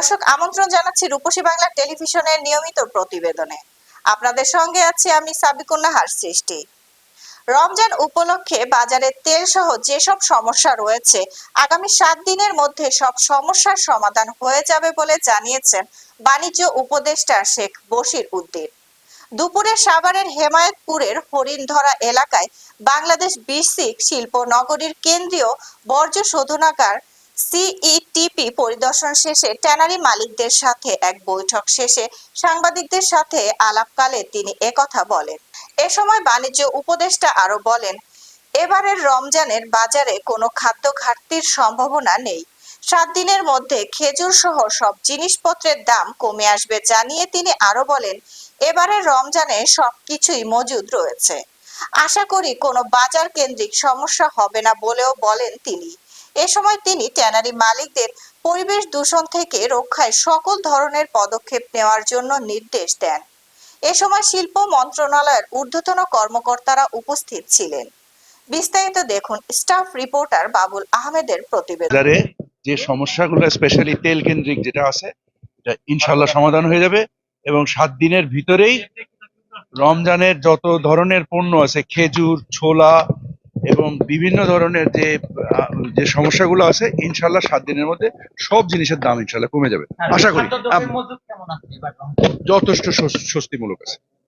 দর্শক আমন্ত্রণ জানাচ্ছি রূপসী বাংলা টেলিভিশনের নিয়মিত প্রতিবেদনে। আপনাদের সঙ্গে আছি আমি সাবিকুন্নাহার সৃষ্টি। রমজান উপলক্ষে বাজারে তেল সহ যেসব সমস্যা রয়েছে, আগামী সাত দিনের মধ্যে সব সমস্যার সমাধান হয়ে যাবে বলে জানিয়েছেন বাণিজ্য উপদেষ্টা শেখ বশির উদ্দিন। দুপুরে সাভারের হেমায়তপুরের হরিণধরা এলাকায় বাংলাদেশ বিসিক শিল্প নগরীর কেন্দ্রীয় বর্জ্য শোধনাগার সিইটিপি পরিদর্শন শেষে ট্যানারি মালিকদের সাথে এক বৈঠক শেষে সাংবাদিকদের সাথে আলাপকালে তিনি একথা বলেন। এ সময় বাণিজ্য উপদেষ্টা আরও বলেন, এবারের রমজানের বাজারে কোনো খাদ্য ঘাটতির সম্ভাবনা নেই। সাত দিনের মধ্যে খেজুর সহ সব জিনিসপত্রের দাম কমে আসবে জানিয়ে তিনি আরও বলেন এবারের রমজানে সবকিছুই মজুদ রয়েছে। আশা করি কোনো বাজার কেন্দ্রিক সমস্যা হবে না বলেও বলেন তিনি। এ সময় তিনি ট্যানারি মালিকদের পরিবেশ দূষণ থেকে রক্ষায় সকল ধরনের পদক্ষেপ নেওয়ার জন্য নির্দেশ দেন। এ সময় শিল্প মন্ত্রণালয়ের ঊর্ধ্বতন কর্মকর্তারা উপস্থিত ছিলেন। বিস্তারিত দেখুন স্টাফ রিপোর্টার বাবুল আহমেদের প্রতিবেদন। যে সমস্যাগুলো, স্পেশালি তেল কেন্দ্রিক যেটা আছে ইনশাল্লাহ সমাধান হয়ে যাবে এবং সাত দিনের ভিতরেই রমজানের যত ধরনের পণ্য আছে, খেজুর, ছোলা এবং বিভিন্ন ধরনের যে যে সমস্যাগুলো আছে ইনশাল্লাহ সাত দিনের মধ্যে সব জিনিসের দাম ইনশাল্লাহ কমে যাবে। আশা করি? যথেষ্ট স্বস্তিমূলক আছে।